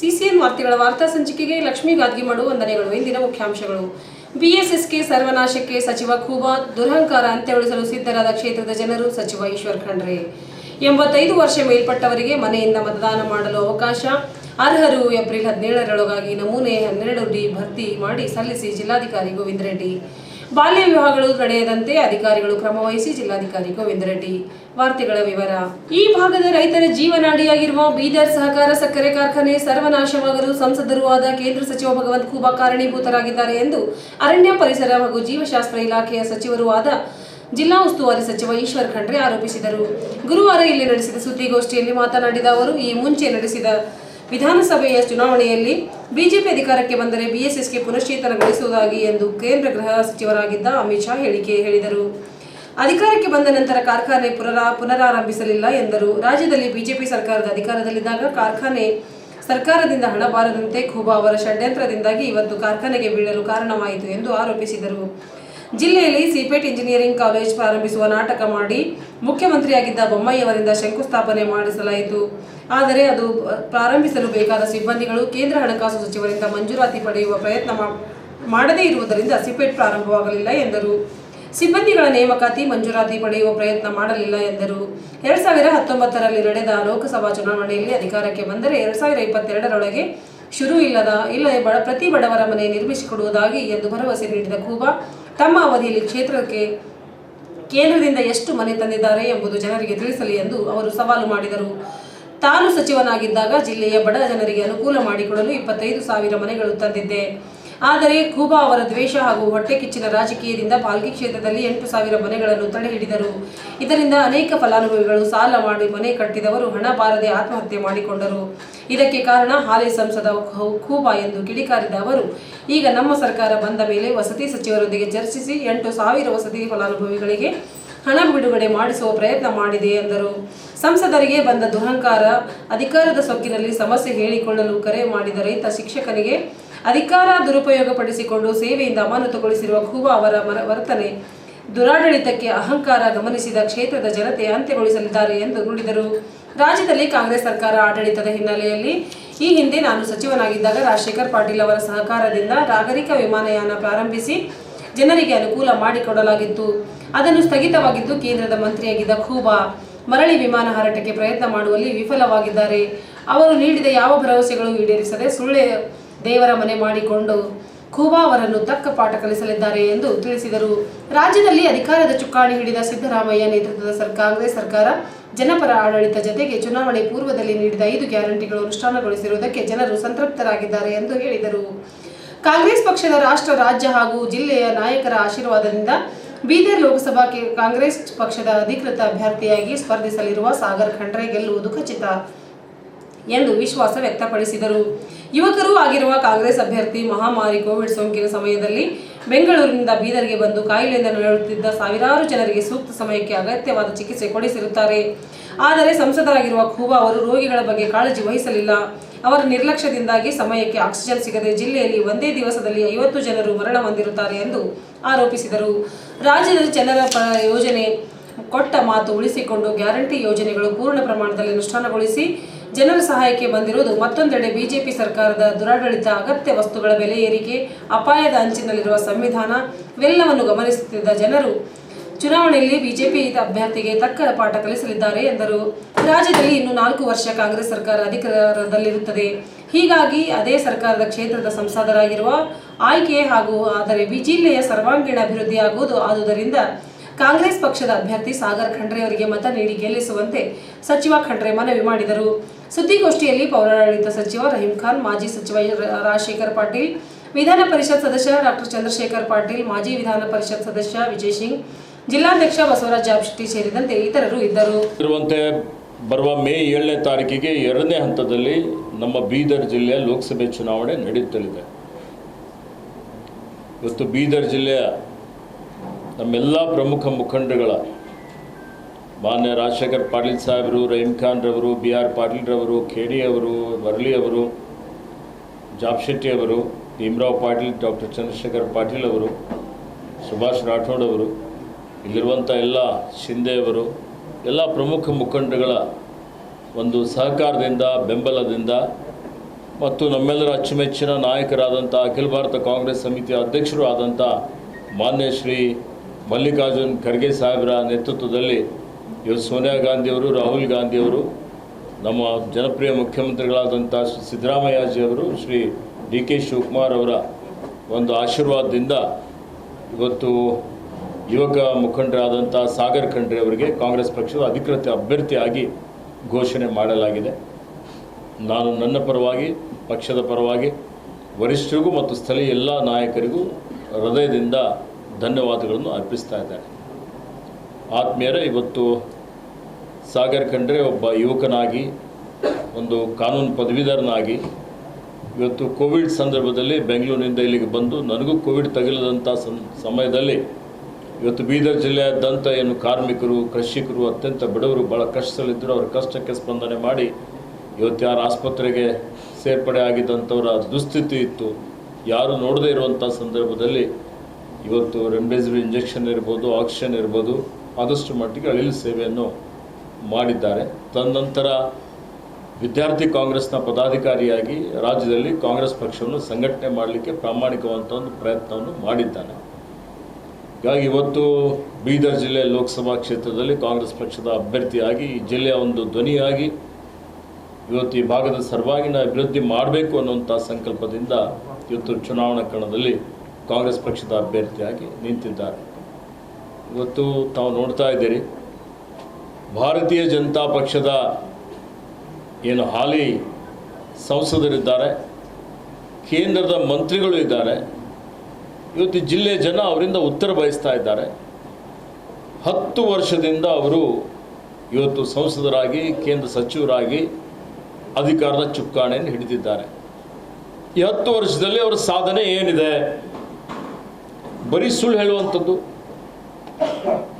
CCN ವಾರ್ತೆಗಳ ವಾರ್ತಾ ಸಂಚಿಕೆಗೆ ಲಕ್ಷ್ಮೀ ಗಾದ್ಗಿಮಡು ವಂದನೆಗಳು. ಇಂದಿನ ಮುಖ್ಯಾಂಶಗಳು. ಬಿಎಸ್ಎಸ್ಕೆ ಸರ್ವನಾಶಕ್ಕೆ ಸಚಿವ ಖೂಬಾ, ದುರಹಂಕಾರ ಅಂತ್ಯಗೊಳಿಸಲು ಸಿದ್ಧರಾದ ಕ್ಷೇತ್ರದ ಜನರು ಸಚಿವ ಈಶ್ವರ್ ಖಂಡ್ರೆ. ಎಂಬತ್ತೈದು ವರ್ಷ ಮೇಲ್ಪಟ್ಟವರಿಗೆ ಮನೆಯಿಂದ ಮತದಾನ ಮಾಡಲು ಅವಕಾಶ. ಅರ್ಹರು ಏಪ್ರಿಲ್ ಹದಿನೇಳರೊಳಗಾಗಿ ನಮೂನೆ ಹನ್ನೆರಡು ಡಿ ಭರ್ತಿ ಮಾಡಿ ಸಲ್ಲಿಸಿ ಜಿಲ್ಲಾಧಿಕಾರಿ ಗೋವಿಂದ ರೆಡ್ಡಿ. ಬಾಲ್ಯ ವಿವಾಹಗಳು ನಡೆಯದಂತೆ ಅಧಿಕಾರಿಗಳು ಕ್ರಮ ವಹಿಸಿ ಜಿಲ್ಲಾಧಿಕಾರಿ ಗೋವಿಂದ ರೆಡ್ಡಿ ವಾರ್ತೆಗಳ ವಿವರ. ಈ ಭಾಗದ ರೈತರ ಜೀವನಾಡಿಯಾಗಿರುವ ಬೀದರ್ ಸಹಕಾರ ಸಕ್ಕರೆ ಕಾರ್ಖಾನೆ ಸರ್ವನಾಶವಾಗಲು ಸಂಸದರೂ ಆದ ಕೇಂದ್ರ ಸಚಿವ ಭಗವಂತ ಖೂಬಾ ಕಾರಣೀಭೂತರಾಗಿದ್ದಾರೆ ಎಂದು ಅರಣ್ಯ ಪರಿಸರ ಹಾಗೂ ಜೀವಶಾಸ್ತ್ರ ಇಲಾಖೆಯ ಸಚಿವರೂ ಆದ ಜಿಲ್ಲಾ ಉಸ್ತುವಾರಿ ಸಚಿವ ಈಶ್ವರ್ ಖಂಡ್ರೆ ಆರೋಪಿಸಿದರು. ಗುರುವಾರ ಇಲ್ಲಿ ನಡೆಸಿದ ಸುದ್ದಿಗೋಷ್ಠಿಯಲ್ಲಿ ಮಾತನಾಡಿದ ಅವರು, ಈ ಮುಂಚೆ ನಡೆಸಿದ ವಿಧಾನಸಭೆಯ ಚುನಾವಣೆಯಲ್ಲಿ ಬಿಜೆಪಿ ಅಧಿಕಾರಕ್ಕೆ ಬಂದರೆ ಬಿಎಸ್ಎಸ್ಗೆ ಪುನಶ್ಚೇತನಗೊಳಿಸುವುದಾಗಿ ಎಂದು ಕೇಂದ್ರ ಗೃಹ ಸಚಿವರಾಗಿದ್ದ ಅಮಿತ್ ಶಾ ಹೇಳಿಕೆ ಹೇಳಿದರು. ಅಧಿಕಾರಕ್ಕೆ ಬಂದ ನಂತರ ಕಾರ್ಖಾನೆ ಪುನರಾ, ಪುನರಾರಂಭಿಸಲಿಲ್ಲ ಎಂದರು. ರಾಜ್ಯದಲ್ಲಿ ಬಿಜೆಪಿ ಸರ್ಕಾರದ ಅಧಿಕಾರದಲ್ಲಿದ್ದಾಗ ಕಾರ್ಖಾನೆ ಸರ್ಕಾರದಿಂದ ಹಣ ಬಾರದಂತೆ ಖೂಬಾ ಅವರ ಷಡ್ಯಂತ್ರದಿಂದಾಗಿ ಇವತ್ತು ಕಾರ್ಖಾನೆಗೆ ಬೀಳಲು ಕಾರಣವಾಯಿತು ಎಂದು ಆರೋಪಿಸಿದರು. ಜಿಲ್ಲೆಯಲ್ಲಿ ಸಿಪೆಟ್ ಇಂಜಿನಿಯರಿಂಗ್ ಕಾಲೇಜ್ ಪ್ರಾರಂಭಿಸುವ ನಾಟಕ ಮಾಡಿ ಮುಖ್ಯಮಂತ್ರಿಯಾಗಿದ್ದ ಬೊಮ್ಮಯ್ಯವರಿಂದ ಶಂಕುಸ್ಥಾಪನೆ ಮಾಡಿಸಲಾಯಿತು. ಆದರೆ ಅದು ಪ್ರಾರಂಭಿಸಲು ಬೇಕಾದ ಸಿಬ್ಬಂದಿಗಳು ಕೇಂದ್ರ ಹಣಕಾಸು ಸಚಿವರಿಂದ ಮಂಜೂರಾತಿ ಪಡೆಯುವ ಪ್ರಯತ್ನ ಮಾಡದೇ ಇರುವುದರಿಂದ ಸಿಪೆಟ್ ಪ್ರಾರಂಭವಾಗಲಿಲ್ಲ ಎಂದರು. ಸಿಬ್ಬಂದಿಗಳ ನೇಮಕಾತಿ ಮಂಜೂರಾತಿ ಪಡೆಯುವ ಪ್ರಯತ್ನ ಮಾಡಲಿಲ್ಲ ಎಂದರು. ಎರಡ್ ಸಾವಿರ ಹತ್ತೊಂಬತ್ತರಲ್ಲಿ ನಡೆದ ಲೋಕಸಭಾ ಚುನಾವಣೆಯಲ್ಲಿ ಅಧಿಕಾರಕ್ಕೆ ಬಂದರೆ ಎರಡ್ ಸಾವಿರ ಇಪ್ಪತ್ತೆರಡರೊಳಗೆ ಶುರು ಇಲ್ಲದ ಇಲ್ಲದೆ ಬಡ, ಪ್ರತಿ ಬಡವರ ಮನೆ ನಿರ್ಮಿಸಿಕೊಡುವುದಾಗಿ ಎಂದು ಭರವಸೆ ನೀಡಿದ ಖೂಬಾ ತಮ್ಮ ಅವಧಿಯಲ್ಲಿ ಕ್ಷೇತ್ರಕ್ಕೆ ಕೇಂದ್ರದಿಂದ ಎಷ್ಟು ಮನೆ ತಂದಿದ್ದಾರೆ ಎಂಬುದು ಜನರಿಗೆ ತಿಳಿಸಲಿ ಎಂದು ಅವರು ಸವಾಲು ಮಾಡಿದರು. ತಾನು ಸಚಿವನಾಗಿದ್ದಾಗ ಜಿಲ್ಲೆಯ ಬಡ ಜನರಿಗೆ ಅನುಕೂಲ ಮಾಡಿಕೊಡಲು ಇಪ್ಪತ್ತೈದು ಸಾವಿರ ಮನೆಗಳು ತಂದಿದ್ದೆ. ಆದರೆ ಖೂಬಾ ಅವರ ದ್ವೇಷ ಹಾಗೂ ಹೊಟ್ಟೆ ಕಿಚ್ಚಿನ ರಾಜಕೀಯದಿಂದ ಪಾಲ್ಗಿ ಕ್ಷೇತ್ರದಲ್ಲಿ ಎಂಟು ಸಾವಿರ ಮನೆಗಳನ್ನು ತಡೆ ಹಿಡಿದರು. ಇದರಿಂದ ಅನೇಕ ಫಲಾನುಭವಿಗಳು ಸಾಲ ಮಾಡಿ ಮನೆ ಕಟ್ಟಿದವರು ಹಣ ಬಾರದೆ ಆತ್ಮಹತ್ಯೆ ಮಾಡಿಕೊಂಡರು. ಇದಕ್ಕೆ ಕಾರಣ ಹಾಲಿ ಸಂಸದ ಖೂಬಾ ಎಂದು ಕಿಡಿಕಾರಿದ ಅವರು, ಈಗ ನಮ್ಮ ಸರ್ಕಾರ ಬಂದ ಮೇಲೆ ವಸತಿ ಸಚಿವರೊಂದಿಗೆ ಚರ್ಚಿಸಿ ಎಂಟು ಸಾವಿರ ವಸತಿ ಫಲಾನುಭವಿಗಳಿಗೆ ಹಣ ಬಿಡುಗಡೆ ಮಾಡಿಸುವ ಪ್ರಯತ್ನ ಮಾಡಿದೆ ಎಂದರು. ಸಂಸದರಿಗೆ ಬಂದ ದುರಹಂಕಾರ ಅಧಿಕಾರದ ಸೊಕ್ಕಿನಲ್ಲಿ ಸಮಸ್ಯೆ ಹೇಳಿಕೊಳ್ಳಲು ಕರೆ ಮಾಡಿದ ರೈತ ಶಿಕ್ಷಕನಿಗೆ ಅಧಿಕಾರ ದುರುಪಯೋಗಪಡಿಸಿಕೊಂಡು ಸೇವೆಯಿಂದ ಅಮಾನತುಗೊಳಿಸಿರುವ ಖೂಬಾ ಅವರ ವರ್ತನೆ ದುರಾಡಳಿತಕ್ಕೆ ಅಹಂಕಾರ ಗಮನಿಸಿದ ಕ್ಷೇತ್ರದ ಜನತೆ ಅಂತ್ಯಗೊಳಿಸಲಿದ್ದಾರೆ ಎಂದು ನುಡಿದರು. ರಾಜ್ಯದಲ್ಲಿ ಕಾಂಗ್ರೆಸ್ ಸರ್ಕಾರ ಆಡಳಿತದ ಹಿನ್ನೆಲೆಯಲ್ಲಿ ಈ ಹಿಂದೆ ನಾನು ಸಚಿವನಾಗಿದ್ದಾಗ ರಾಜಶೇಖರ್ ಪಾಟೀಲ್ ಅವರ ಸಹಕಾರದಿಂದ ನಾಗರಿಕ ವಿಮಾನಯಾನ ಪ್ರಾರಂಭಿಸಿ ಜನರಿಗೆ ಅನುಕೂಲ ಮಾಡಿಕೊಡಲಾಗಿತ್ತು. ಅದನ್ನು ಸ್ಥಗಿತವಾಗಿದ್ದು ಕೇಂದ್ರದ ಮಂತ್ರಿಯಾಗಿದ್ದ ಖೂಬಾ ಮರಳಿ ವಿಮಾನ ಹಾರಾಟಕ್ಕೆ ಪ್ರಯತ್ನ ಮಾಡುವಲ್ಲಿ ವಿಫಲವಾಗಿದ್ದಾರೆ. ಅವರು ನೀಡಿದ ಯಾವ ಭರವಸೆಗಳು ಈಡೇರಿಸದೆ ಸುಳ್ಳೆ ದೇವರ ಮನೆ ಮಾಡಿಕೊಂಡು ಖೂಬಾ ಅವರನ್ನು ತಕ್ಕ ಪಾಠ ಕಲಿಸಲಿದ್ದಾರೆ ಎಂದು ತಿಳಿಸಿದರು. ರಾಜ್ಯದಲ್ಲಿ ಅಧಿಕಾರದ ಚುಕ್ಕಾಣಿ ಹಿಡಿದ ಸಿದ್ದರಾಮಯ್ಯ ನೇತೃತ್ವದ ಕಾಂಗ್ರೆಸ್ ಸರ್ಕಾರ ಜನಪರ ಆಡಳಿತ ಜತೆಗೆ ಚುನಾವಣೆ ಪೂರ್ವದಲ್ಲಿ ನೀಡಿದ ಐದು ಗ್ಯಾರಂಟಿಗಳು ಅನುಷ್ಠಾನಗೊಳಿಸಿರುವುದಕ್ಕೆ ಜನರು ಸಂತೃಪ್ತರಾಗಿದ್ದಾರೆ ಎಂದು ಹೇಳಿದರು. ಕಾಂಗ್ರೆಸ್ ಪಕ್ಷದ ರಾಷ್ಟ್ರ, ರಾಜ್ಯ ಹಾಗೂ ಜಿಲ್ಲೆಯ ನಾಯಕರ ಆಶೀರ್ವಾದದಿಂದ ಬೀದರ್ ಲೋಕಸಭಾ ಕಾಂಗ್ರೆಸ್ ಪಕ್ಷದ ಅಧಿಕೃತ ಅಭ್ಯರ್ಥಿಯಾಗಿ ಸ್ಪರ್ಧಿಸಲಿರುವ ಸಾಗರ್ ಖಂಡ್ರೆ ಗೆಲ್ಲುವುದು ಖಚಿತ ಎಂದು ವಿಶ್ವಾಸ ವ್ಯಕ್ತಪಡಿಸಿದರು. ಯುವಕರೂ ಆಗಿರುವ ಕಾಂಗ್ರೆಸ್ ಅಭ್ಯರ್ಥಿ ಮಹಾಮಾರಿ ಕೋವಿಡ್ ಸೋಂಕಿನ ಸಮಯದಲ್ಲಿ ಬೆಂಗಳೂರಿನಿಂದ ಬೀದರ್ಗೆ ಬಂದು ಕಾಯಿಲೆಯಿಂದ ನರಳುತ್ತಿದ್ದ ಸಾವಿರಾರು ಜನರಿಗೆ ಸೂಕ್ತ ಸಮಯಕ್ಕೆ ಅಗತ್ಯವಾದ ಚಿಕಿತ್ಸೆ ಕೊಡಿಸಿರುತ್ತಾರೆ. ಆದರೆ ಸಂಸದರಾಗಿರುವ ಖೂಬಾ ಅವರು ರೋಗಿಗಳ ಬಗ್ಗೆ ಕಾಳಜಿ ವಹಿಸಲಿಲ್ಲ. ಅವರ ನಿರ್ಲಕ್ಷ್ಯದಿಂದಾಗಿ ಸಮಯಕ್ಕೆ ಆಕ್ಸಿಜನ್ ಸಿಗದೆ ಜಿಲ್ಲೆಯಲ್ಲಿ ಒಂದೇ ದಿವಸದಲ್ಲಿ ಐವತ್ತು ಜನರು ಮರಣ ಹೊಂದಿರುತ್ತಾರೆ ಎಂದು ಆರೋಪಿಸಿದರು. ರಾಜ್ಯದ ಜನರ ಯೋಜನೆ ಕೊಟ್ಟ ಮಾತು ಉಳಿಸಿಕೊಂಡು ಗ್ಯಾರಂಟಿ ಯೋಜನೆಗಳು ಪೂರ್ಣ ಪ್ರಮಾಣದಲ್ಲಿ ಅನುಷ್ಠಾನಗೊಳಿಸಿ ಜನರ ಸಹಾಯಕ್ಕೆ ಬಂದಿರುವುದು ಮತ್ತೊಂದೆಡೆ ಬಿಜೆಪಿ ಸರ್ಕಾರದ ದುರಾಡಳಿತ ಅಗತ್ಯ ವಸ್ತುಗಳ ಬೆಲೆ ಏರಿಕೆ, ಅಪಾಯದ ಅಂಚಿನಲ್ಲಿರುವ ಸಂವಿಧಾನ, ಇವೆಲ್ಲವನ್ನು ಗಮನಿಸುತ್ತಿದ್ದ ಜನರು ಚುನಾವಣೆಯಲ್ಲಿ ಬಿಜೆಪಿ ಅಭ್ಯರ್ಥಿಗೆ ತಕ್ಕ ಪಾಠ ಕಲಿಸಲಿದ್ದಾರೆ ಎಂದರು. ರಾಜ್ಯದಲ್ಲಿ ಇನ್ನು ನಾಲ್ಕು ವರ್ಷ ಕಾಂಗ್ರೆಸ್ ಸರ್ಕಾರ ಅಧಿಕಾರದಲ್ಲಿರುತ್ತದೆ. ಹೀಗಾಗಿ ಅದೇ ಸರ್ಕಾರದ ಕ್ಷೇತ್ರದ ಸಂಸದರಾಗಿರುವ ಆಯ್ಕೆ ಹಾಗೂ ಆದರೆ ಜಿಲ್ಲೆಯ ಸರ್ವಾಂಗೀಣ ಅಭಿವೃದ್ಧಿಯಾಗುವುದು ಆದುದರಿಂದ ಕಾಂಗ್ರೆಸ್ ಪಕ್ಷದ ಅಭ್ಯರ್ಥಿ ಸಾಗರ್ ಖಂಡ್ರೆ ಅವರಿಗೆ ಮತ ನೀಡಿ ಗೆಲ್ಲಿಸುವಂತೆ ಸಚಿವ ಖಂಡ್ರೆ ಮನವಿ ಮಾಡಿದರು. ಸುದ್ದಿಗೋಷ್ಠಿಯಲ್ಲಿ ಪೌರಾಡಳಿತ ಸಚಿವ ರಹೀಂ ಖಾನ್, ಮಾಜಿ ಸಚಿವ ರಾಜಶೇಖರ್ ಪಾಟೀಲ್, ವಿಧಾನ ಪರಿಷತ್ ಸದಸ್ಯ ಡಾಕ್ಟರ್ ಚಂದ್ರಶೇಖರ್ ಪಾಟೀಲ್, ಮಾಜಿ ವಿಧಾನ ಪರಿಷತ್ ಸದಸ್ಯ ವಿಜಯ್ ಸಿಂಗ್, ಜಿಲ್ಲಾಧ್ಯಕ್ಷ ಬಸವರಾಜ ಜಾಬ್ಶೆಟ್ಟಿ ಸೇರಿದಂತೆ ಇತರರು ಇದ್ದರು. ಇರುವಂತೆ ಬರುವ ಮೇ ಏಳನೇ ತಾರೀಕಿಗೆ ಎರಡನೇ ಹಂತದಲ್ಲಿ ನಮ್ಮ ಬೀದರ್ ಜಿಲ್ಲೆಯ ಲೋಕಸಭೆ ಚುನಾವಣೆ ನಡೆಯುತ್ತಲಿದೆ ಇವತ್ತು ಬೀದರ್ ಜಿಲ್ಲೆಯ ನಮ್ಮೆಲ್ಲ ಪ್ರಮುಖ ಮುಖಂಡಗಳ ಮಾನ್ಯ ರಾಜಶೇಖರ್ ಪಾಟೀಲ್ ಸಾಹೇಬರು ರಹೀಮ್ ಖಾನ್ರವರು ಬಿ ಆರ್ ಪಾಟೀಲ್ ರವರು ಕೆ ಡಿ ಅವರು ಅವರು, ಜಾಬ್ ಶೆಟ್ಟಿ ಅವರು, ಭೀಮರಾವ್ ಪಾಟೀಲ್, ಡಾಕ್ಟರ್ ಚಂದ್ರಶೇಖರ್ ಪಾಟೀಲ್ ಅವರು, ಸುಭಾಷ್ ರಾಠೋಡ್ ಅವರು, ಇಲ್ಲಿರುವಂಥ ಎಲ್ಲ ಶಿಂದೆ ಅವರು, ಎಲ್ಲ ಪ್ರಮುಖ ಮುಖಂಡಗಳ ಒಂದು ಸಹಕಾರದಿಂದ, ಬೆಂಬಲದಿಂದ ಮತ್ತು ನಮ್ಮೆಲ್ಲರ ಅಚ್ಚುಮೆಚ್ಚಿನ ನಾಯಕರಾದಂಥ ಅಖಿಲ ಭಾರತ ಕಾಂಗ್ರೆಸ್ ಸಮಿತಿಯ ಅಧ್ಯಕ್ಷರು ಆದಂಥ ಮಾನ್ಯ ಶ್ರೀ ಮಲ್ಲಿಕಾರ್ಜುನ್ ಖರ್ಗೆ ಸಾಹೇಬರ ನೇತೃತ್ವದಲ್ಲಿ ಇವತ್ತು ಸೋನಿಯಾ ಗಾಂಧಿಯವರು, ರಾಹುಲ್ ಗಾಂಧಿಯವರು, ನಮ್ಮ ಜನಪ್ರಿಯ ಮುಖ್ಯಮಂತ್ರಿಗಳಾದಂಥ ಸಿದ್ದರಾಮಯ್ಯಜಿಯವರು ಶ್ರೀ ಡಿ ಕೆ ಶಿವಕುಮಾರ್ ಅವರ ಒಂದು ಆಶೀರ್ವಾದದಿಂದ ಇವತ್ತು ಯುವಕ ಮುಖಂಡರಾದಂಥ ಸಾಗರ್ ಖಂಡ್ರೆ ಅವರಿಗೆ ಕಾಂಗ್ರೆಸ್ ಪಕ್ಷದ ಅಧಿಕೃತ ಅಭ್ಯರ್ಥಿಯಾಗಿ ಘೋಷಣೆ ಮಾಡಲಾಗಿದೆ. ನಾನು ನನ್ನ ಪರವಾಗಿ, ಪಕ್ಷದ ಪರವಾಗಿ, ವರಿಷ್ಠರಿಗೂ ಮತ್ತು ಸ್ಥಳೀಯ ಎಲ್ಲ ನಾಯಕರಿಗೂ ಹೃದಯದಿಂದ ಧನ್ಯವಾದಗಳನ್ನು ಅರ್ಪಿಸ್ತಾ ಇದ್ದಾರೆ. ಆತ್ಮೀಯರೇ, ಇವತ್ತು ಸಾಗರ್ ಖಂಡ್ರೆ ಒಬ್ಬ ಯುವಕನಾಗಿ, ಒಂದು ಕಾನೂನು ಪದವೀಧರನಾಗಿ, ಇವತ್ತು ಕೋವಿಡ್ ಸಂದರ್ಭದಲ್ಲಿ ಬೆಂಗಳೂರಿನಿಂದ ಇಲ್ಲಿಗೆ ಬಂದು ನನಗೂ ಕೋವಿಡ್ ತಗಲದಂಥ ಸಮಯದಲ್ಲಿ ಇವತ್ತು ಬೀದರ್ ಜಿಲ್ಲೆಯಾದ್ಯಂತ ಏನು ಕಾರ್ಮಿಕರು, ಕೃಷಿಕರು, ಅತ್ಯಂತ ಬಡವರು ಭಾಳ ಕಷ್ಟದಲ್ಲಿದ್ದರು. ಅವರ ಕಷ್ಟಕ್ಕೆ ಸ್ಪಂದನೆ ಮಾಡಿ ಇವತ್ತು ಯಾರು ಆಸ್ಪತ್ರೆಗೆ ಸೇರ್ಪಡೆ ಆಗಿದ್ದಂಥವರ ದುಸ್ಥಿತಿ ಇತ್ತು. ಯಾರು ನೋಡದೇ ಇರುವಂಥ ಸಂದರ್ಭದಲ್ಲಿ ಇವತ್ತು ರೆಮ್ಡೆಸಿವಿರ್ ಇಂಜೆಕ್ಷನ್ ಇರ್ಬೋದು, ಆಕ್ಸಿಜನ್ ಇರ್ಬೋದು, ಆದಷ್ಟು ಮಟ್ಟಿಗೆ ಅಳಿಲು ಸೇವೆಯನ್ನು ಮಾಡಿದ್ದಾರೆ. ತದನಂತರ ವಿದ್ಯಾರ್ಥಿ ಕಾಂಗ್ರೆಸ್ನ ಪದಾಧಿಕಾರಿಯಾಗಿ ರಾಜ್ಯದಲ್ಲಿ ಕಾಂಗ್ರೆಸ್ ಪಕ್ಷವನ್ನು ಸಂಘಟನೆ ಮಾಡಲಿಕ್ಕೆ ಪ್ರಾಮಾಣಿಕವಂತ ಒಂದು ಪ್ರಯತ್ನವನ್ನು ಮಾಡಿದ್ದಾನೆ. ಹೀಗಾಗಿ ಇವತ್ತು ಬೀದರ್ ಜಿಲ್ಲೆ ಲೋಕಸಭಾ ಕ್ಷೇತ್ರದಲ್ಲಿ ಕಾಂಗ್ರೆಸ್ ಪಕ್ಷದ ಅಭ್ಯರ್ಥಿಯಾಗಿ ಜಿಲ್ಲೆಯ ಒಂದು ಧ್ವನಿಯಾಗಿ ಇವತ್ತು ಈ ಭಾಗದ ಸರ್ವಾಂಗೀಣ ಅಭಿವೃದ್ಧಿ ಮಾಡಬೇಕು ಅನ್ನುವಂಥ ಸಂಕಲ್ಪದಿಂದ ಇವತ್ತು ಚುನಾವಣಾ ಕಣದಲ್ಲಿ ಕಾಂಗ್ರೆಸ್ ಪಕ್ಷದ ಅಭ್ಯರ್ಥಿಯಾಗಿ ನಿಂತಿದ್ದಾರೆ. ಇವತ್ತು ತಾವು ನೋಡ್ತಾ ಇದ್ದೀರಿ, ಭಾರತೀಯ ಜನತಾ ಪಕ್ಷದ ಏನು ಹಾಲಿ ಸಂಸದರಿದ್ದಾರೆ, ಕೇಂದ್ರದ ಮಂತ್ರಿಗಳು ಇದ್ದಾರೆ. ಇವತ್ತು ಜಿಲ್ಲೆ ಜನ ಅವರಿಂದ ಉತ್ತರ ಬಯಸ್ತಾ ಇದ್ದಾರೆ. ಹತ್ತು ವರ್ಷದಿಂದ ಅವರು ಇವತ್ತು ಸಂಸದರಾಗಿ, ಕೇಂದ್ರ ಸಚಿವರಾಗಿ ಅಧಿಕಾರದ ಚುಕ್ಕಾಣೆಯನ್ನು ಹಿಡಿದಿದ್ದಾರೆ. ಈ ಹತ್ತು ವರ್ಷದಲ್ಲಿ ಅವರ ಸಾಧನೆ ಏನಿದೆ? ಬರೀ ಸುಳ್ಳು ಹೇಳುವಂಥದ್ದು.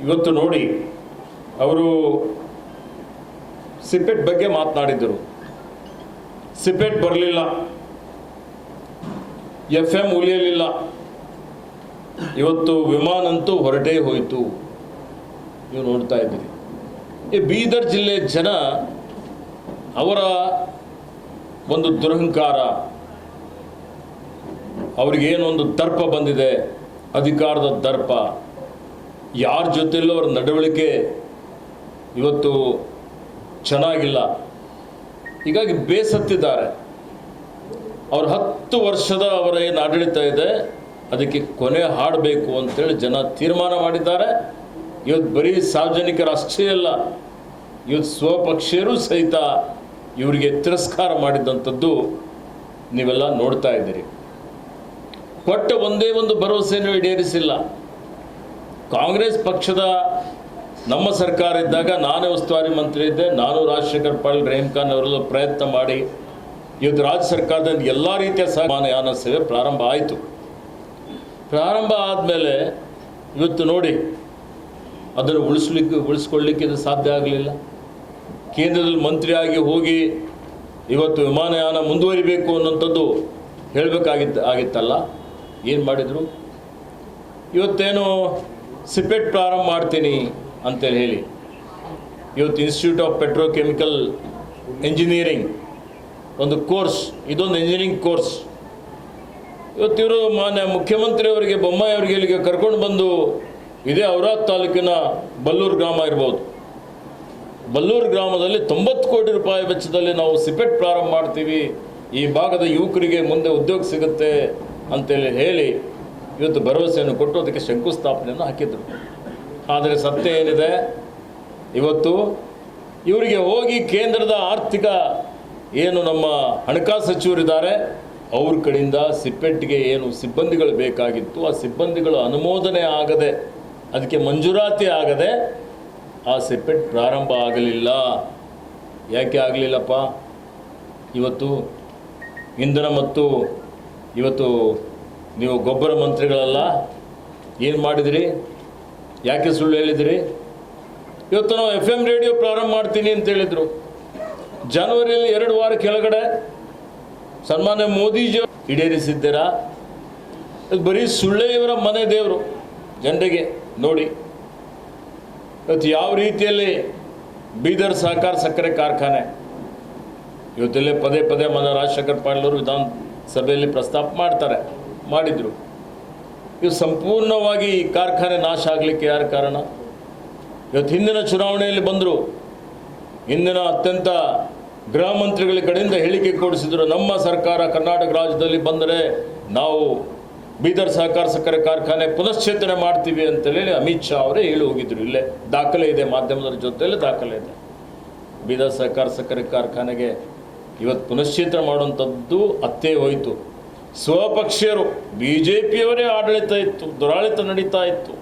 ಇವತ್ತು ನೋಡಿ, ಅವರು ಸಿಪೆಟ್ ಬಗ್ಗೆ ಮಾತನಾಡಿದ್ದರು. ಸಿಪೆಟ್ ಬರಲಿಲ್ಲ. ಎಫ್ ಎಂ ಉಳಿಯಲಿಲ್ಲ. ಇವತ್ತು ವಿಮಾನಂತೂ ಹೊರಟೇ ಹೋಯಿತು. ನೀವು ನೋಡ್ತಾ ಇದ್ದೀರಿ. ಈ ಬೀದರ್ ಜಿಲ್ಲೆ ಜನ ಅವರ ಒಂದು ದುರಹಂಕಾರ. ಅವ್ರಿಗೇನೊಂದು ತರ್ಪ ಬಂದಿದೆ. ಅಧಿಕಾರದ ದರ್ಪ. ಯಾರ ಜೊತೆಯಲ್ಲೂ ಅವ್ರ ನಡವಳಿಕೆ ಇವತ್ತು ಚೆನ್ನಾಗಿಲ್ಲ. ಹೀಗಾಗಿ ಬೇಸತ್ತಿದ್ದಾರೆ. ಅವರು ಹತ್ತು ವರ್ಷದ ಅವರ ಏನು ಆಡಳಿತ ಇದೆ, ಅದಕ್ಕೆ ಕೊನೆ ಹಾಡಬೇಕು ಅಂತೇಳಿ ಜನ ತೀರ್ಮಾನ ಮಾಡಿದ್ದಾರೆ. ಇವತ್ತು ಬರೀ ಸಾರ್ವಜನಿಕರು ಅಷ್ಟೇ ಅಲ್ಲ ಇವತ್ತು ಸ್ವಪಕ್ಷೀಯರು ಸಹಿತ ಇವರಿಗೆ ತಿರಸ್ಕಾರ ಮಾಡಿದ್ದಂಥದ್ದು ನೀವೆಲ್ಲ ನೋಡ್ತಾ ಇದ್ದೀರಿ. ಕೊಟ್ಟ ಒಂದೇ ಒಂದು ಭರವಸೆಯನ್ನು ಈಡೇರಿಸಿಲ್ಲ. ಕಾಂಗ್ರೆಸ್ ಪಕ್ಷದ ನಮ್ಮ ಸರ್ಕಾರ ಇದ್ದಾಗ ನಾನೇ ಉಸ್ತುವಾರಿ ಮಂತ್ರಿ ಇದ್ದೆ. ನಾನು ರಾಜಶೇಖರ್ ಪಾಲ್ ರಹೀಮ್ ಖಾನ್ ಅವರಲ್ಲೂ ಪ್ರಯತ್ನ ಮಾಡಿ ಇವತ್ತು ರಾಜ್ಯ ಸರ್ಕಾರದಿಂದ ಎಲ್ಲ ರೀತಿಯ ಸಹಮಾನಯಾನ ಸೇವೆ ಪ್ರಾರಂಭ ಆಯಿತು. ಪ್ರಾರಂಭ ಆದಮೇಲೆ ಇವತ್ತು ನೋಡಿ, ಅದನ್ನು ಉಳಿಸ್ಲಿಕ್ಕೆ, ಉಳಿಸ್ಕೊಳ್ಳಿಕ್ಕೆ ಇದು ಸಾಧ್ಯ ಆಗಲಿಲ್ಲ. ಕೇಂದ್ರದಲ್ಲಿ ಮಂತ್ರಿಯಾಗಿ ಹೋಗಿ ಇವತ್ತು ವಿಮಾನಯಾನ ಮುಂದುವರಿಬೇಕು ಅನ್ನೋಂಥದ್ದು ಹೇಳಬೇಕಾಗಿತ್ತು ಆಗಿತ್ತಲ್ಲ. ಏನು ಮಾಡಿದರು? ಇವತ್ತೇನು ಸಿಪೆಟ್ ಪ್ರಾರಂಭ ಮಾಡ್ತೀನಿ ಅಂತೇಳಿ ಹೇಳಿ. ಇವತ್ತು ಇನ್ಸ್ಟಿಟ್ಯೂಟ್ ಆಫ್ ಪೆಟ್ರೋಕೆಮಿಕಲ್ ಇಂಜಿನಿಯರಿಂಗ್ ಒಂದು ಕೋರ್ಸ್, ಇದೊಂದು ಇಂಜಿನಿಯರಿಂಗ್ ಕೋರ್ಸ್. ಇವತ್ತು ಇವರು ಮಾನ್ಯ ಮುಖ್ಯಮಂತ್ರಿಯವರಿಗೆ, ಬೊಮ್ಮಾಯಿ ಅವರಿಗೆ ಇಲ್ಲಿಗೆ ಕರ್ಕೊಂಡು ಬಂದು, ಇದೇ ಔರಾದ್ ತಾಲೂಕಿನ ಬಲ್ಲೂರು ಗ್ರಾಮ ಇರ್ಬೋದು. ಬಲ್ಲೂರು ಗ್ರಾಮದಲ್ಲಿ ತೊಂಬತ್ತು ಕೋಟಿ ರೂಪಾಯಿ ವೆಚ್ಚದಲ್ಲಿ ನಾವು ಸಿಪೆಟ್ ಪ್ರಾರಂಭ ಮಾಡ್ತೀವಿ. ಈ ಭಾಗದ ಯುವಕರಿಗೆ ಮುಂದೆ ಉದ್ಯೋಗ ಸಿಗುತ್ತೆ. ಅಂತೇಳಿ ಹೇಳಿ ಇವತ್ತು ಭರವಸೆಯನ್ನು ಕೊಟ್ಟು ಅದಕ್ಕೆ ಶಂಕುಸ್ಥಾಪನೆಯನ್ನು ಹಾಕಿದರು. ಆದರೆ ಸತ್ಯ ಏನಿದೆ? ಇವತ್ತು ಇವರಿಗೆ ಹೋಗಿ ಕೇಂದ್ರದ ಆರ್ಥಿಕ ಏನು ನಮ್ಮ ಹಣಕಾಸು ಸಚಿವರಿದ್ದಾರೆ, ಅವ್ರ ಕಡೆಯಿಂದ ಸಿಪ್ಪೆಟ್ಟಿಗೆ ಏನು ಸಿಬ್ಬಂದಿಗಳು ಬೇಕಾಗಿತ್ತು, ಆ ಸಿಬ್ಬಂದಿಗಳು ಅನುಮೋದನೆ ಆಗದೆ, ಅದಕ್ಕೆ ಮಂಜೂರಾತಿ ಆಗದೆ ಆ ಸಿಪ್ಪೆಟ್ ಪ್ರಾರಂಭ ಆಗಲಿಲ್ಲ. ಯಾಕೆ ಆಗಲಿಲ್ಲಪ್ಪ? ಇವತ್ತು ಇಂಧನ ಮತ್ತು ಇವತ್ತು ನೀವು ಗೊಬ್ಬರ ಮಂತ್ರಿಗಳೆಲ್ಲ, ಏನು ಮಾಡಿದಿರಿ? ಯಾಕೆ ಸುಳ್ಳು ಹೇಳಿದಿರಿ? ಇವತ್ತು ನಾವು ಎಫ್ ಎಂ ರೇಡಿಯೋ ಪ್ರಾರಂಭ ಮಾಡ್ತೀನಿ ಅಂತ ಹೇಳಿದರು. ಜನವರಿಯಲ್ಲಿ ಎರಡು ವಾರ ಕೆಳಗಡೆ ಸನ್ಮಾನ್ಯ ಮೋದಿಜಿ ಈಡೇರಿಸಿದ್ದೀರಾ? ಇದು ಬರೀ ಸುಳ್ಳೇ ಇವರ ಮನೆ ದೇವರು ಜನರಿಗೆ ನೋಡಿ. ಇವತ್ತು ಯಾವ ರೀತಿಯಲ್ಲಿ ಬೀದರ್ ಸಹಕಾರ ಸಕ್ಕರೆ ಕಾರ್ಖಾನೆ? ಇವತ್ತಲ್ಲೇ ಪದೇ ಪದೇ ಮನ ರಾಜಶೇಖರ್ ಪಾಟೀಲ್ ಅವರು ವಿಧಾನಸಭೆಯಲ್ಲಿ ಪ್ರಸ್ತಾಪ ಮಾಡ್ತಾರೆ, ಮಾಡಿದರು. ಇದು ಸಂಪೂರ್ಣವಾಗಿ ಈ ಕಾರ್ಖಾನೆ ನಾಶ ಆಗಲಿಕ್ಕೆ ಯಾರು ಕಾರಣ? ಇವತ್ತು ಹಿಂದಿನ ಚುನಾವಣೆಯಲ್ಲಿ ಬಂದರು. ಹಿಂದಿನ ಅತ್ಯಂತ ಗೃಹ ಮಂತ್ರಿಗಳ ಕಡೆಯಿಂದ ಹೇಳಿಕೆ ಕೊಡಿಸಿದ್ರು, ನಮ್ಮ ಸರ್ಕಾರ ಕರ್ನಾಟಕ ರಾಜ್ಯದಲ್ಲಿ ಬಂದರೆ ನಾವು ಬೀದರ್ ಸಹಕಾರ ಸಕ್ಕರೆ ಕಾರ್ಖಾನೆ ಪುನಶ್ಚೇತನೆ ಮಾಡ್ತೀವಿ ಅಂತೇಳಿ ಅಮಿತ್ ಶಾ ಅವರೇ ಹೇಳಿ ಹೋಗಿದ್ರು ಇಲ್ಲೇ. ದಾಖಲೆ ಇದೆ ಮಾಧ್ಯಮದ ಜೊತೆಯಲ್ಲಿ ದಾಖಲೆ ಇದೆ. ಬೀದರ್ ಸಹಕಾರ ಸಕ್ಕರೆ ಕಾರ್ಖಾನೆಗೆ ಇವತ್ತು ಪುನಶ್ಚೇತನ ಮಾಡುವಂಥದ್ದು ಅತ್ತೇ ಹೋಯಿತು. ಸ್ವಪಕ್ಷೀಯರು ಬಿ ಜೆ ಪಿಯವರೇ ಆಡಳಿತ ಇತ್ತು ದುರಾಳಿತ ನಡೀತಾ ಇತ್ತು.